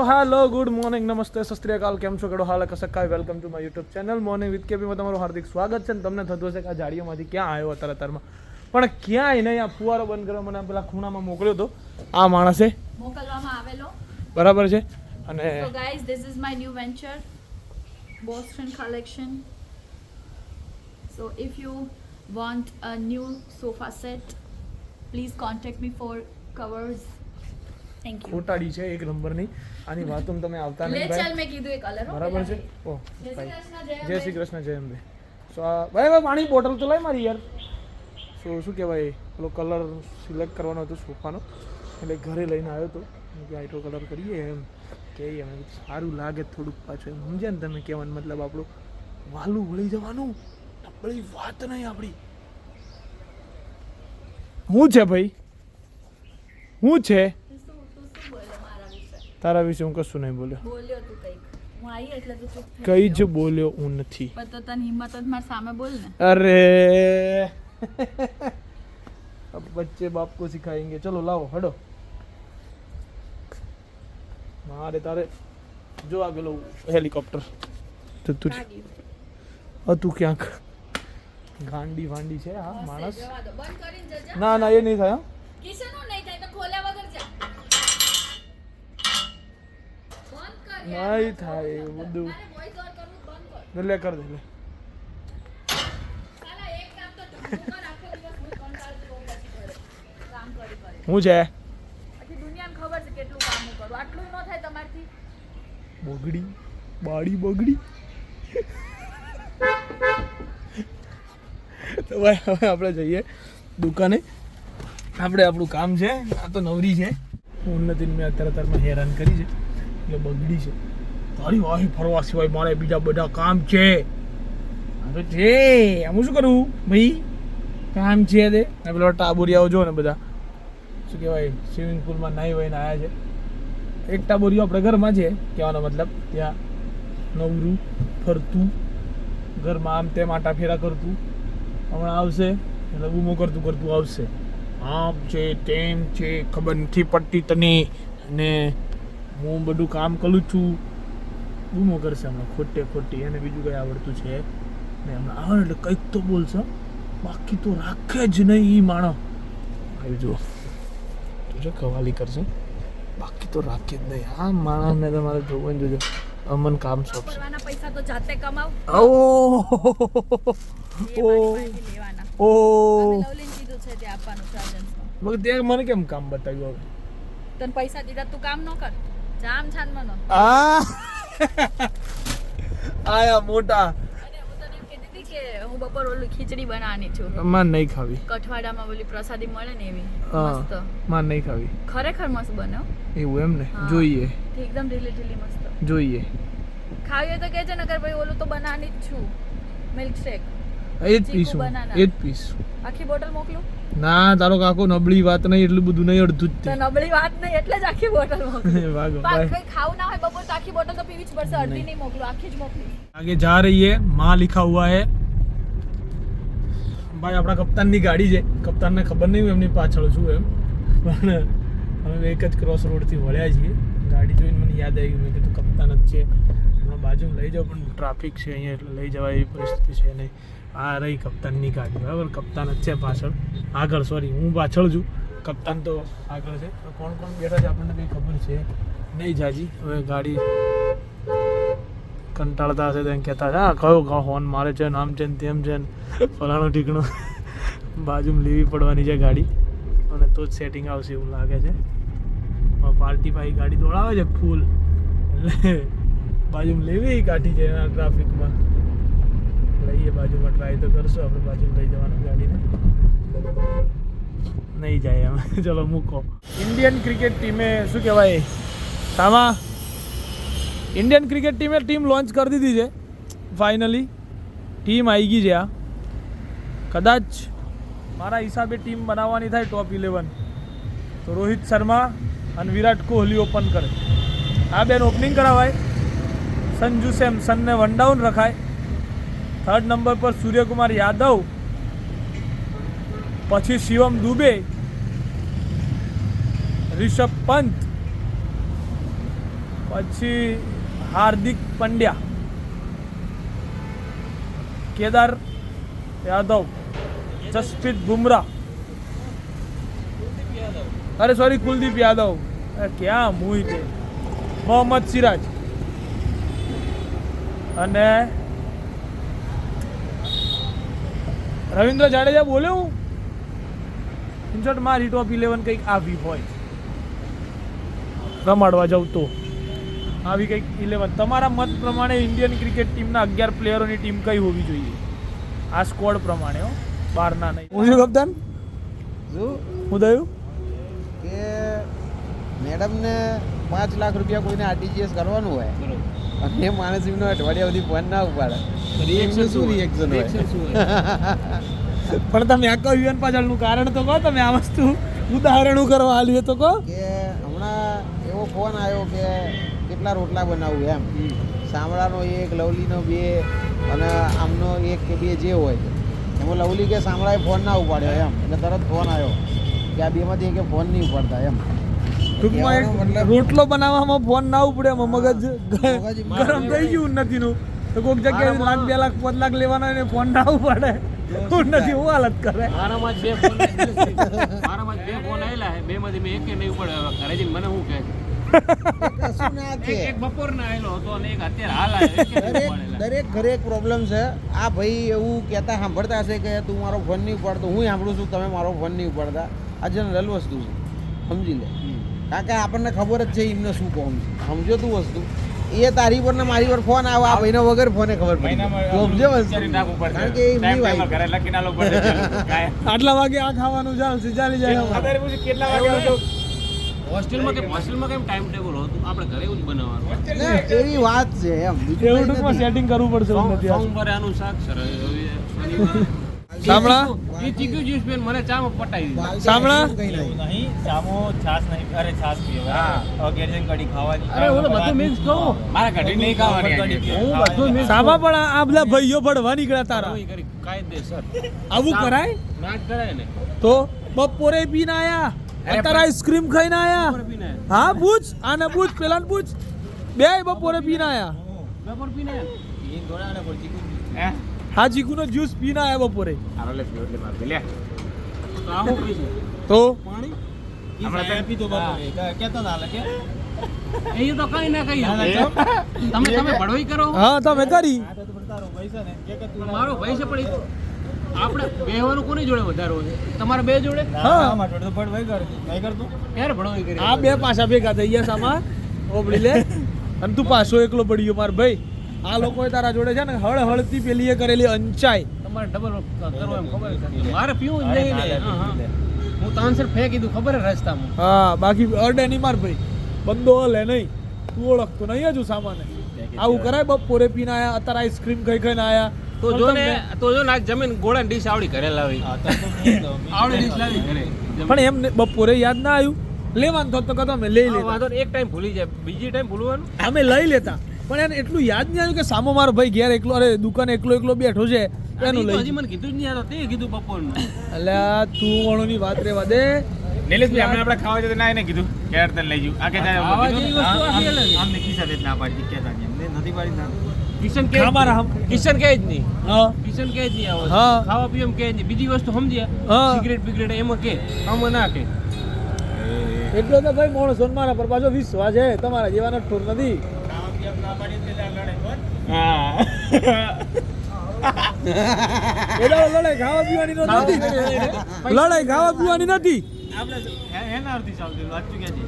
સો hello good morning નમસ્તે સસ્ત્રીયકાલ કેમ છો? કેડો હાલ કસક્કા welcome to my YouTube channel morning with કેપીમાં તમારું હાર્દિક સ્વાગત છે. અને તમને થતું હશે કે આ જાડીઓમાંથી ક્યાં આવ્યો અત્યારે અત્યારમાં પણ ક્યાંય નહીં આ ફુવારો બંધ કરવા મને પેલા ખૂણામાં મોકલ્યો હતો આ માણસે મોકલવામાં આવેલો. બરાબર છે? અને guys guys, this is my new venture, collection so if you you a new sofa set please contact me for covers. ખોટાડી છે એક નંબરની. આની વાતો તમે આવતા નહીં. ચાલ મેં કીધું એક અલર બરાબર છે? ઓહ જય શ્રી કૃષ્ણ જય અંબે. શ્રી કૃષ્ણ જય અંબે. સો આ ભાઈ ભાઈ પાણી બોટલ તો લાય મારી યાર. સો શું કહેવાય? પેલો કલર સિલેક્ટ કરવાનો હતો સોફાનો. એટલે ઘરે લઈને આવ્યો હતો કે આઈટો કલર કરીએ એમ. કે અમે સારું લાગે થોડુંક પાછું. એમ સમજે ને તમે કહેવાનું મતલબ આપણું. વાલું વળી જવાનું? નબળી વાત નહીં આપણી. શું છે ભાઈ? શું છે? તારા વિશે હું કશું નહીં બોલ્યો. બોલ્યો તું કંઈક. કઈ જ બોલ્યો હું નથી. અરે. બચ્ચે બાપ કો સિખાએંગે ચલો લાવો હડો. મારે તારે જો આ ગયેલો હેલિકોપ્ટર. તો તું હતું ક્યાંક ગાંડી વાંડી છે? હા માણસ. ના ના એ નહીં થાય હા. છે થાય એવું બધું. કરું. કર ન હું છે બગડી બાડી બગડી. તો ભાઈ હવે આપણે જઈએ દુકાને. આપણે આપણું કામ છે આ તો નવરી છે. ઉન્નતિને મેં અત્યારે અત્યારમાં હેરાન કરી છે. એટલે બગડી છે. તારી વાહે ફરવા સિવાય મારે બીજા બધા કામ છે. અરે છે હું શું કરું? ભાઈ, કામ છે તે. અને પેલા ટાબુરિયાઓ જો ને બધા. શું કહેવાય સ્વિમિંગ પુલમાં નાહી વહીને આવ્યા છે. એક ટાબુરિયો આપણે ઘરમાં છે, કહેવાનો મતલબ, ત્યાં નવરું ફરતું, ઘરમાં આમ તેમ આટા ફેરા કરતું. હમણાં આવશે, એટલે બૂમો કરતું કરતું આવશે. આમ છે, તેમ છે, ખબર નથી પડતી તને. અને હું બધું કામ કરું છું. બૂમો કરશે હમણાં ખોટે ખોટી એને બીજું કંઈ આવડતું છે. ને હમણાં આવે એટલે કંઈક તો બોલશે બાકી તો રાખે જ નહીં એ માણસ આવી જુઓ. જોજો કવાલી કરશે. બાકી તો રાખે જ નહીં. આ માણસને તમારે જોવું જોજો. અમન કામ સોંપશે. પૈસા તો જાતે કમાવ. ઓ ઓ ઓ છે તે આપવાનું ચાર્જન્સમાં ત્યાં મને કેમ કામ બતાવ્યું હવે? તને પૈસા દીધા તું કામ ન કર. જામ છાન મનો આ આયા મોટા. હું તને એમ કહેતી કે હું બપોર ઓલું ખીચડી બનાવવાની છું. માન નહીં ખાવી. કઠવાડામાં ઓલી પ્રસાદી મળે ને એવી મસ્ત. માન નહીં ખાવી. ખરેખર મસ્ત બને એવું એમ ને? જોઈએ. એકદમ ઢીલી ઢીલી મસ્ત. જોઈએ. ખાવી તો કહેજે નકર ભાઈ ઓલું તો બનાવવાની જ છું. મિલ્કશેક એ જ પીશું એ જ પીશું આખી બોટલ મોકલું? ના તારો કાકો નબળી વાત નહીં એટલું બધું નહીં અડધું જ નબળી વાત નહીં એટલે જ આખી બોટલ ખાવું ના હોય બપોર તો આખી બોટલ તો પીવી જ પડશે અડધી નહીં મોકલું આખી જ મોકલું. આગે જા રહી હે માં લિખા હુઆ હે. ભાઈ આપણા કપ્તાનની ગાડી છે. કપ્તાનને ખબર નહીં એમની પાછળ છું એમ. પણ અમે એક જ ક્રોસ રોડથી વળ્યા છીએ. ગાડી જોઈને મને યાદ આવી મેં કીધું કપ્તાન જ છે. હમણાં બાજુમાં લઈ જાઓ પણ ટ્રાફિક છે અહીંયા લઈ જવા એવી પરિસ્થિતિ છે નહીં. આ રહી કપ્તાનની ગાડી, બરાબર? કપ્તાન જ છે પાછળ. આગળ સોરી હું પાછળ છું. કપ્તાન તો આગળ છે. તો કોણ કોણ બેઠા છે આપણને કંઈ ખબર છે? નહીં જાજી. હવે ગાડી કંટાળતા હશે તો એમ કહેતા હા કયો કયો હોર્ન મારે છે ને, આમ છે ને, તેમ છે ને. ફલાણું ઠીકણું બાજુમાં લેવી પડવાની છે ગાડી. અને તો જ સેટિંગ આવશે એવું લાગે છે. પાર્ટી ભાઈ ગાડી દોડાવે છે ફૂલ એટલે બાજુમાં લેવી કાઢી છે એના ટ્રાફિકમાં લઈએ બાજુમાં ટ્રાય તો કરશું, આપણે બાજુ લઈ જવાનું ગાડીને. નહીં જાય અમે ચલો, મૂકો. ઇન્ડિયન ક્રિકેટ ટીમે શું કહેવાય? સામા ઇન્ડિયન ક્રિકેટ ટીમે ટીમ લોન્ચ કરી દીધી છે. ફાઇનલી ટીમ આવી ગઈ છે આ. કદાચ મારા હિસાબે ટીમ બનાવવાની થાય ટોપ ઇલેવન તો રોહિત શર્મા અને વિરાટ કોહલી ઓપન કરે. આ બેન ઓપનિંગ કરાવાય. સંજુ સેમસનને વન ડાઉન રખાય. થર્ડ નંબર પર સૂર્યકુમાર યાદવ, પછી શિવમ દુબે, રિષભ પંત, પછી હાર્દિક પંડ્યા, કેદાર યાદવ, જસપ્રીત બુમરાહ. અરે સોરી કુલદીપ યાદવ. ક્યાં મુઈ તે મોહમ્મદ સિરાજ. અને રવિન્દ્ર જાડેજા બોલ્યો હું? ઇનશોર્ટ મારી ટોપ ઇલેવન કંઈક આવી હોય. રમાડવા જાઉં તો. આવી કંઈક ઇલેવન તમારા મત પ્રમાણે ઇન્ડિયન ક્રિકેટ ટીમના અગિયાર પ્લેયરોની ટીમ કઈ હોવી જોઈએ? આ સ્કોડ પ્રમાણે હો. બહારના નહીં. હું શું કપ્તાન? શું હું થયું? કે મેડમને પાંચ લાખ રૂપિયા કોઈને આરટીજીએસ કરવાનું હોય અને એ માણસ એમનો અઠવાડિયા સુધી ફોન ના ઉપાડે. એમનું શું રિએક્શન હોય? પણ તમે આખો યુએન પાછળનું કારણ તો કહો તમે આ વસ્તુ ઉદાહરણો કરવા આલ્યું તો કહો. કે હમણાં એવો ફોન આવ્યો કે કેટલા રોટલા બનાવું એમ. સાંભળાનો એક લવલીનો બે અને આમનો એક કે બે જે હોય. એમાં લવલી કે સાંભળાએ ફોન ના ઉપાડ્યો એમ. એટલે તરત ફોન આવ્યો કે આ બેમાંથી કે ફોન નહીં ઉપાડતા એમ. ટૂંકમાં રોટલો બનાવવામાં ફોન ના ઉપડે મગજ મગજ ગરમ થઈ ગયું ઉન્નતિનું તો કોઈક જગ્યાએ લાખ બે લાખ પાંચ લાખ લેવાના એને ફોન ના ઉપાડે. નથી હું હાલત કરે. મારામાં બે ફોન મારામાં બે ફોન આવેલા બે માંથી મેં એકે નહીં પડે ઘરે જઈને મને શું કહે? એક બપોરના આવેલો હતો અને એક અત્યારે હાલ આવ્યો દરેક દરેક ઘરે એક પ્રોબ્લેમ છે. આ ભાઈ એવું કહેતા સાંભળતા હશે કે તું મારો ફોન નહીં ઉપાડતો. હું સાંભળું છું તમે મારો ફોન નહીં ઉપાડતા. આ જનરલ વસ્તુ છે. સમજી લે. કારણ કે આપણને ખબર જ છે એમને શું કહું છે. સમજો તું વસ્તુ? એ તારી પર ને મારી પર ફોન આવે. આ મહિના વગર ફોને ખબર પડી. કારણ કે. આટલા વાગે આ ખાવાનું ચાલશે ચાલી જાય હોસ્ટેલમાં કેમ હોસ્ટેલમાં કેમ ટાઈમ ટેબલ હતું? આપણે ઘરે એવું જ બનાવવાનું. ના, એવી વાત છે એમ. એવું ટૂંકમાં સેટિંગ કરવું પડશે. સોમવારે આનું શાક સર શનિવારે સાંભળા? એ ચીકુ જ્યુસ પીને મને ચામો પટાઈ દીધું. સાંભળા? નહીં. ચામો છાસ નહીં અરે છાસ પીવે હા. જઈને કઢી ખાવાની. અરે ઓલો બધું મીન્સ કહું. મારા કઢી નહીં ખાવાની હું બધું મીન્સ સામા પણ આ બધા ભાઈઓ ભણવા નીકળ્યા તારા. કાયદેસર આવું કરાય? ના કરાય ને. તો બપોરે પીને આયા. અત્યારે આઈસ્ક્રીમ ખાઈને આયા. હા પૂછ આને પૂછ પેલાને પૂછ. બે બપોરે પીને આયા. બપોર પીને એ દોડા ને પડતી હે? હા ચીકુનો જ્યુસ પીને આયા બપોરે. હારો લે એટલે માર લે. તો આ હું પીશું તો? પાણી? હમણાં પીધો બપોરે કેતો ના કે? એ તો કઈ ના કઈ ના, ના, તમે તમે ભડોઈ કરો હા. તમે કરી આ તો પણ તારો પૈસા ને કે કે તું મારો ભાઈ છે પણ આપણે બેહવાનું કોની જોડે વધારો છે તમારા બે જોડે? હા. હા જોડે તો પડ કર. કઈ કરતું? ક્યારે ભડોઈ કરી? આ બે પાછા ભેગા થઈ ગયા સામા. ઓબળી લે. અને તું પાછો એકલો પડ્યો ગયો માર ભાઈ. આ લોકોએ તારા જોડે છે ને હળ હળતી પેલી એ કરેલી અંચાઈ. તમારે ડબલ કરો એમ ખબર છે. મારે પીવું નહીં લે, હા. લે. તાનસર ફેંકી દીધું ખબર હે રસ્તામાં? હા બાકી અડે નહીં માર ભાઈ. બંદો હલે નહીં. તું ઓળખતો નહીં હજુ સામાને. આવું કરાય બપોરે પીને આયા અત્યારે આઈસ્ક્રીમ ખાઈ ખાઈને આયા. તો જો ને તો જો ને આ જમીન ગોળા ડીશ આવડી ઘરે લાવી. આવડી ડીશ લાવી. ઘરે પણ એમ ને- બપોરે યાદ ના આવ્યું. લેવાનું તો તો કતો અમે લઈ લેતા. એક ટાઈમ ભૂલી જાય. બીજી ટાઈમ ભૂલવાનું. અમે લઈ લેતા. પણ એને એટલું યાદ નહીં આવ્યું કે સામો મારો ભાઈ ઘેર એકલો અરે દુકાને એકલો એકલો બેઠો છે એનું લઈ હજી મને કીધું જ નહીં આ તે કીધું બપોરનું. એટલે તું વણોની વાત રેવા દે. નિલેશભાઈ આપણે આપણે ખાવા જતા ના એને કીધું કે યાર તને લઈ જઉં. આ કે ખાવા વસ્તુ આ આમ ને સાથે ના પાડી નહીં. એમને નથી પાડી ના. કિશન કે ખાવા રામ. કિશન કે જ નહીં. હા. કિશન કે જ નહીં આવો. હા. ખાવા પીવા કે જ નહીં. બીજી વસ્તુ સમજ્યા? હા. સિગરેટ બિગરેટ એમાં કે. આમાં ના કે. એટલો તો ભાઈ માણસો ને મારા પર પાછો વિશ્વાસ છે. તમારા જેવાનો ઠોર નથી. હા. લડાઈ ખાવા પીવાની તો નથી. લડાઈ ખાવા પીવાની નથી. આપણે એના અર્થી ચાલતું વાંચું ક્યાં છે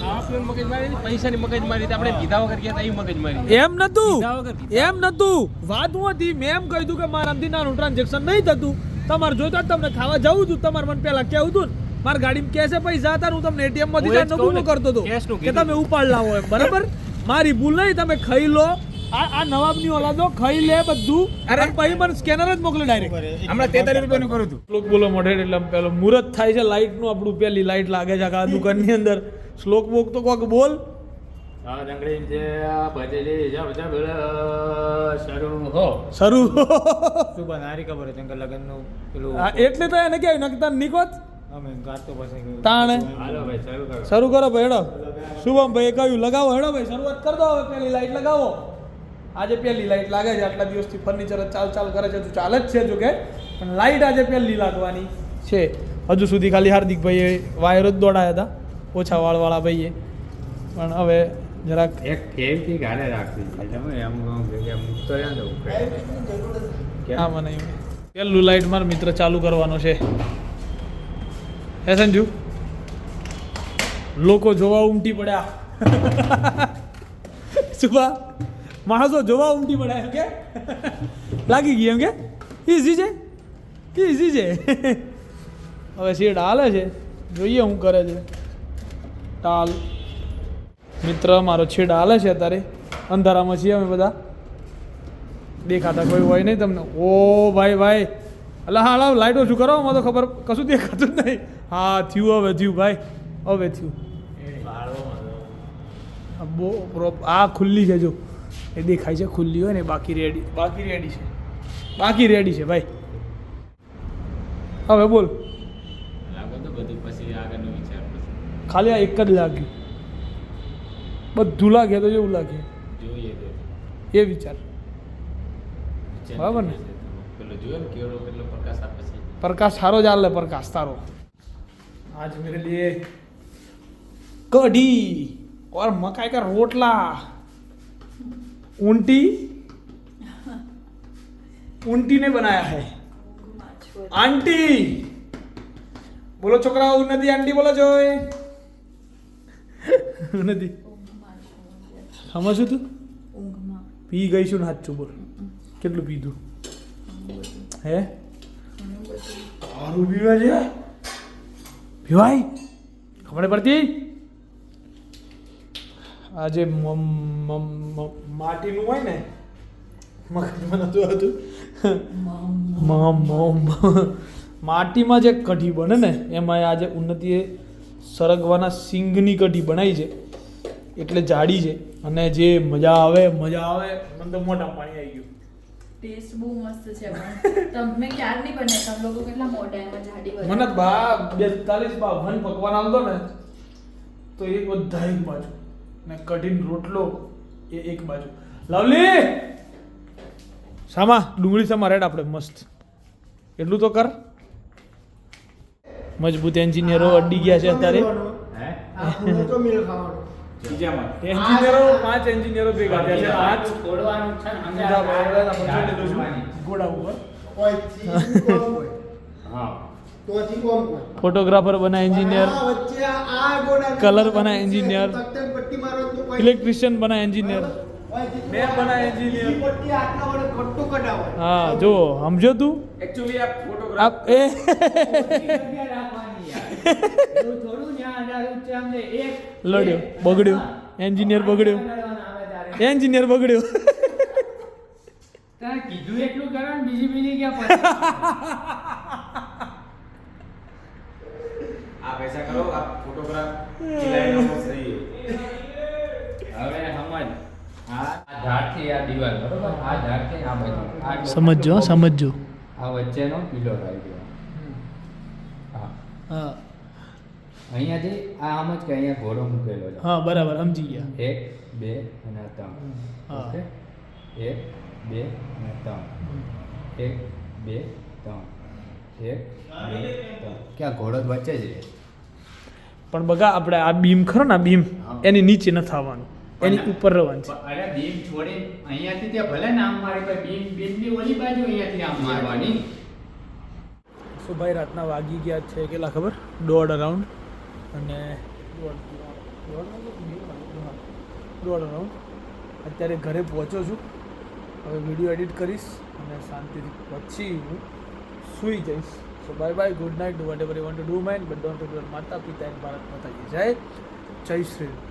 ખાવા પીવાની મગજમારી નહીં, પૈસાની મગજમારી તો આપણે કીધા વગર ગયા તા એ મગજમારી એમ નતું. કીધા વગર કીધા. એમ નતું. વાત હતી મેં એમ કહ્યું કે મારાથી નાનું ટ્રાન્ઝેક્શન નહીં થતું. તમારે જોઈતા તમને ખાવા જવું હતું. તમારે મને પહેલા કેવું હતું મારા ગાડીમાં કેસે પૈસા હતા હું તમને એટીએમમાંથી હું એ જ જઈને કહું ને, ગુનો કરતો હતો કે તમે ઉપાડ લાવો એમ બરાબર? મારી ભૂલ નહીં તમે ખાઈ લો. આ આ નવાબની ઓલાદો ખાઈ લે બધું. અરે. પછી મને સ્કેનર જ મોકલે ડાયરેક્ટ હમણાં તેતાલીસ રૂપિયાનું કરું છું શ્લોક બોલો મોઢે એટલે આમ પેલો મુહૂર્ત થાય છે લાઇટનું આપણું પેલી લાઇટ લાગે છે આ દુકાનની અંદર. શ્લોક બોક તો કોક બોલ. શરૂ હો. શરૂ. શું બન? હારી ખબર છે લગનનું પેલું હા, એટલે તો એને કે નકતા નિકોત. તાણે? શરૂ કરો. ભાઈ હેડો. શુભમ ભાઈ કહ્યું લગાવો હેડો ભાઈ શરૂઆત કરી દો હવે પેલી લાઈટ લગાવો. આજે પહેલી લાઈટ લાગે છે આટલા દિવસથી ફર્નિચર ચાલ ચાલ કરે છે તો ચાલે જ છે જો કે. પણ લાઈટ આજે પહેલી લાગવાની છે. હજુ સુધી ખાલી હાર્દિકભાઈએ વાયર જ દોડાયા હતા ઓછા વાળવાળા ભાઈએ. પણ હવે જરાક એક ફેરથી ગાડે રાખવી છે તમે એમ મૂકતો રહ્યા હા મને પહેલું લાઈટ મારો મિત્ર ચાલુ કરવાનો છે. હે સંજુ? લોકો જોવા ઉમટી પડ્યા. સુભા, માણસો જોવા ઉમટી પડ્યા એમ કે? લાગી ગઈ એમ કે? ઇઝી છે? ઇઝી છે? હવે શેડ હાલે છે. જોઈએ હું કરે છે. ટાલ. મિત્ર, મારો છેડ હાલે છે અત્યારે. અંધારામાં છીએ અમે બધા. દેખાતા કોઈ હોય નહીં તમને. ઓ ભાઈ ભાઈ. અલા, હા લાઈટ ઓછું કરો? મને તો ખબર કશું દેખાતું જ નહીં. હા થયું હવે થયું ભાઈ. હવે થયું. આ બહુ પ્રોપ આ ખુલ્લી છે જો. એ દેખાય છે ખુલ્લી હોય ને બાકી રેડી બાકી રેડી છે. બાકી રેડી છે ભાઈ. હવે બોલ. બધું વિચાર ખાલી આ એક જ લાગ્યું. બધું લાગે તો એવું લાગે. એ વિચાર. બરાબર ને? પ્રકાશ સારો જ કેટલો પ્રકાશ આપે आज मेरे लिए कढ़ी और मकाई का रोटला ऊंटी ऊंटी ने बनाया है आंटी बोलो छोकरा उन्नति आंटी बोलो જોય ઉન્નતિ સમજું તું પી ગઈ છું ને સાચું બોલ કેટલું પીધું હે દારૂ પીવે છે પીવાય ખબર પડતી? આજે મમ- મમ- મમ- માટીનું હોય ને મગજમાં નતું હતું મમ- મમ. માટીમાં જે કઢી બને ને એમાં આજે ઉન્નતિએ સરગવાના સિંગની કઢી બનાવી છે એટલે જાડી છે અને જે મજા આવે મજા આવે મને તો મોટા પાણી આવી ગયું. ટેસ્ટ બહુ મસ્ત છે પણ. તમે ક્યાર નહીં બને તમે લોકો કેટલા મોટા એમાં જાડી બને મને બા બેતાલીસ બાવન પકવાન આવતો ને તો એ બધા એક બાજુ. ને કઢીને રોટલો એ એક બાજુ. લવલી! સામા ડુંગળી સામા રેડ આપણે મસ્ત. એટલું તો કર. મજબૂત એન્જિનિયરો અડી ગયા છે અત્યારે. હે? એન્જિનિયરો પાંચ એન્જિનિયરો ભેગા થયા છે પાંચ છોડવાનું છે. ઘોડા ઉપર હા ફોટોગ્રાફર બના એન્જિનિયર કલર બના એન્જિનિયર ઇલેક્ટ્રિશિયન બના એન્જિનિયર મેં બના એન્જિનિયર હા જો સમજો તું એકચ્યુઅલી આ ફોટોગ્રાફ એ લડ્યો બગડ્યો. એન્જિનિયર બગડ્યો. એન્જિનિયર બગડ્યો. કીધું એટલું કરો ને બીજી બીજી ક્યાં આ પૈસા કરો આ ફોટોગ્રાફ હવે સમજ. આ ધારથી આ દિવાલ બરોબર? આ ધારથી આ બાજુ. આ સમજજો સમજજો. આ વચ્ચેનો પીલો આવી ગયો હા. હા. અહીંયાથી આ આમ જ કે અહીંયા ઘોડો મૂકેલો છે. હા બરાબર સમજી ગયા. એક બે અને ત્રણ. ઓકે? એક બે અને ત્રણ. એક બે ત્રણ. એક બે ત્રણ. ક્યાં ઘોડો જ વચ્ચે જ રહે પણ બગા આપણે આ બીમ ખરો ને આ બીમ એની નીચે ન થવાનું. એની ઉપર રહેવાનું છે. પણ અરે બીમ છોડી અહીંયાથી ત્યાં ભલે ને આમ મારી પાસે બીમ બીમની ઓલી બાજુ અહીંયાથી આમ મારવાની. સો ભાઈ રાતના વાગી ગયા છે કેટલા ખબર? દોઢ અરાઉન્ડ અને દોઢ અરાઉન્ડ અત્યારે ઘરે પહોંચ્યો છું. હવે વીડિયો એડિટ કરીશ અને શાંતિથી પછી હું સૂઈ જઈશ. So bye bye good night do whatever you want to do mind but don't to માતા પિતા એન્ડ ભારત માતા કી. જય જય શ્રી રામ.